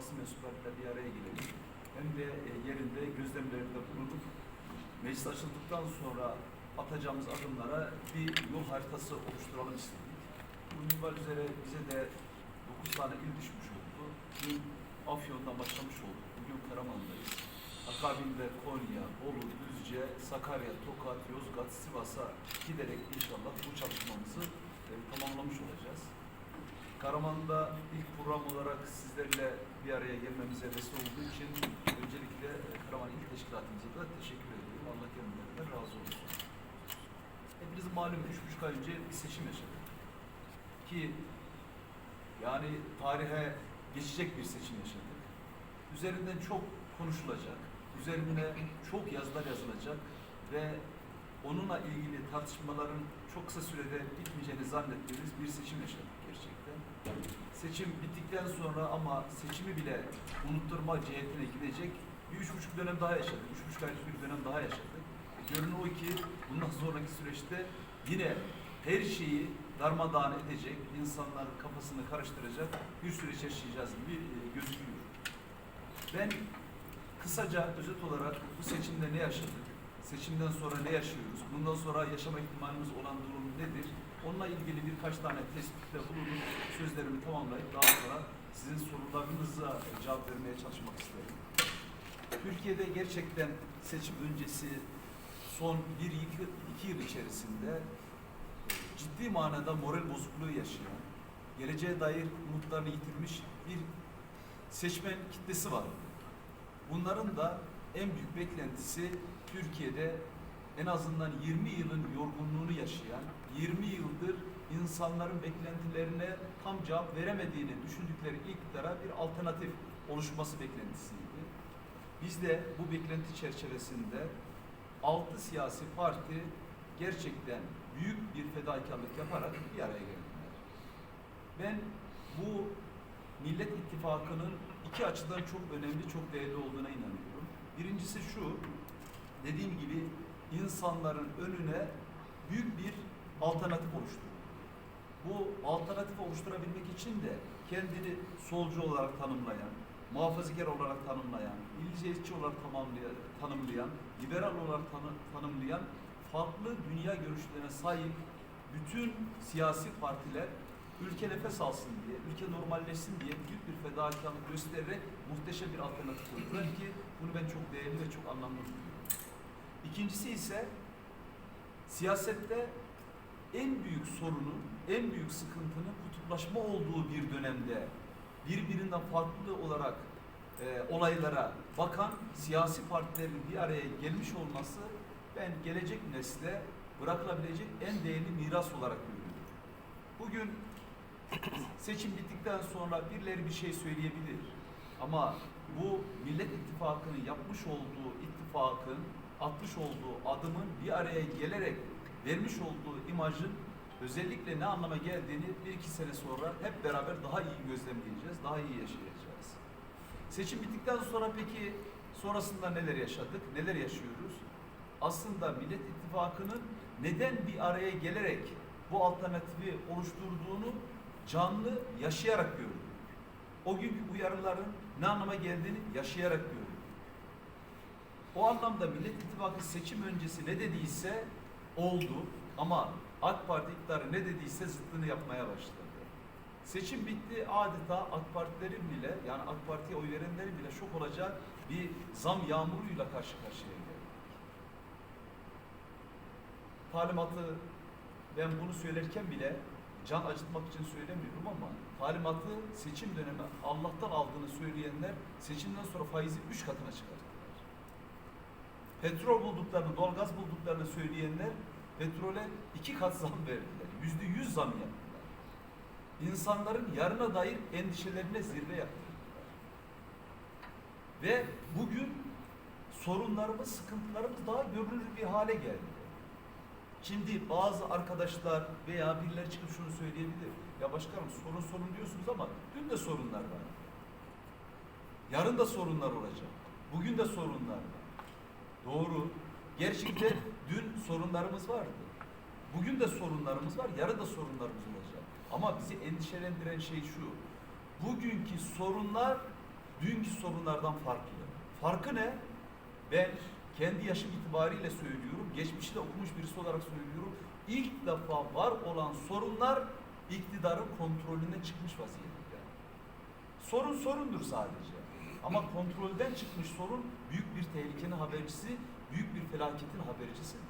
basın mensuplarıyla bir araya gelelim. Hem de e, yerinde gözlemlerinde bulunup meclis açıldıktan sonra atacağımız adımlara bir yol haritası oluşturalım istedik. Bu minval üzere bize de 9 tane il düşmüş oldu. Dün Afyon'dan başlamış olduk. Bugün Karaman'dayız. Akabinde Konya, Bolu, Düzce, Sakarya, Tokat, Yozgat, Sivas'a giderek inşallah bu çalışmamızı e, tamamlamış olacağız. Karaman'da ilk program olarak sizlerle bir araya gelmemize vesile olduğu için öncelikle e, Karaman İl Teşkilatımıza da teşekkür ediyorum. Allah kendilerinden razı olsun. Hepinizin malum üç buçuk ay önce bir seçim yaşadık. Ki yani tarihe geçecek bir seçim yaşadık. Üzerinden çok konuşulacak, üzerine çok yazılar yazılacak ve onunla ilgili tartışmaların çok kısa sürede bitmeyeceğini zannettiğimiz bir seçim yaşadık gerçekten. Seçim bittikten sonra ama seçimi bile unutturma cihetine gidecek bir üç buçuk dönem daha yaşadık. Üç buçuk aylık bir dönem daha yaşadık. Görünen o ki bundan sonraki süreçte yine her şeyi darmadağın edecek, insanların kafasını karıştıracak bir süreç yaşayacağız gibi e, gözüküyor. Ben kısaca özet olarak bu seçimde ne yaşadık, seçimden sonra ne yaşıyoruz, bundan sonra yaşama ihtimalimiz olan durum nedir, onunla ilgili birkaç tane tespitte bulunup sözlerimi tamamlayıp daha sonra sizin sorularınıza cevap vermeye çalışmak isterim. Türkiye'de gerçekten seçim öncesi son bir iki, iki yıl içerisinde ciddi manada moral bozukluğu yaşayan, geleceğe dair umutlarını yitirmiş bir seçmen kitlesi var. Bunların da en büyük beklentisi Türkiye'de en azından 20 yılın yorgunluğunu yaşayan, 20 yıldır insanların beklentilerine tam cevap veremediğini düşündükleri iktidara bir alternatif oluşması beklentisiydi. Biz de bu beklenti çerçevesinde 6 siyasi parti gerçekten büyük bir fedakarlık yaparak bir araya geldiler. Ben bu Millet İttifakı'nın iki açıdan çok önemli, çok değerli olduğuna inanıyorum. Birincisi şu, dediğim gibi insanların önüne büyük bir alternatif oluşturdu. Bu alternatifi oluşturabilmek için de kendini solcu olarak tanımlayan, muhafazakar olarak tanımlayan, milliyetçi olarak tanımlayan, liberal olarak tanı, tanımlayan farklı dünya görüşlerine sahip bütün siyasi partiler ülke nefes alsın diye, ülke normalleşsin diye büyük bir fedakarlık göstererek muhteşem bir alternatif kurdular ki bunu ben çok değerli ve çok anlamlı buluyorum. İkincisi ise siyasette en büyük sorunun, en büyük sıkıntının kutuplaşma olduğu bir dönemde birbirinden farklı olarak e, olaylara bakan siyasi partilerin bir araya gelmiş olması ben gelecek nesle bırakılabilecek en değerli miras olarak görüyorum. Bugün seçim bittikten sonra birileri bir şey söyleyebilir. Ama bu Millet İttifakı'nın yapmış olduğu ittifakın, atmış olduğu adımın bir araya gelerek vermiş olduğu imajın özellikle ne anlama geldiğini bir iki sene sonra hep beraber daha iyi gözlemleyeceğiz, daha iyi yaşayacağız. Seçim bittikten sonra peki sonrasında neler yaşadık, neler yaşıyoruz? Aslında Millet İttifakı'nın neden bir araya gelerek bu alternatifi oluşturduğunu canlı yaşayarak gördük. O günkü uyarıların ne anlama geldiğini yaşayarak gördük. O anlamda Millet İttifakı seçim öncesi ne dediyse oldu ama AK Parti iktidarı ne dediyse zıttını yapmaya başladı. Seçim bitti adeta AK Partilerin bile yani AK Parti'ye oy verenlerin bile şok olacak bir zam yağmuruyla karşı karşıya geldik. Talimatı ben bunu söylerken bile can acıtmak için söylemiyorum ama talimatı seçim dönemi Allah'tan aldığını söyleyenler seçimden sonra faizi üç katına çıkarttılar. Petrol bulduklarını, doğalgaz bulduklarını söyleyenler petrole iki kat zam verdiler. Yüzde yüz zam yaptılar. İnsanların yarına dair endişelerine zirve yaptılar. Ve bugün sorunlarımız, sıkıntılarımız daha görünür bir hale geldi. Şimdi bazı arkadaşlar veya birileri çıkıp şunu söyleyebilir. Ya başkanım sorun sorun diyorsunuz ama dün de sorunlar var. Yarın da sorunlar olacak. Bugün de sorunlar var. Doğru. Gerçekten dün sorunlarımız vardı. Bugün de sorunlarımız var, yarın da sorunlarımız olacak. Ama bizi endişelendiren şey şu. Bugünkü sorunlar dünkü sorunlardan farklı. Farkı ne? Ben kendi yaşım itibariyle söylüyorum, geçmişte okumuş birisi olarak söylüyorum. İlk defa var olan sorunlar iktidarın kontrolüne çıkmış vaziyette. Sorun sorundur sadece. Ama kontrolden çıkmış sorun büyük bir tehlikenin habercisi, büyük bir felaketin habercisidir.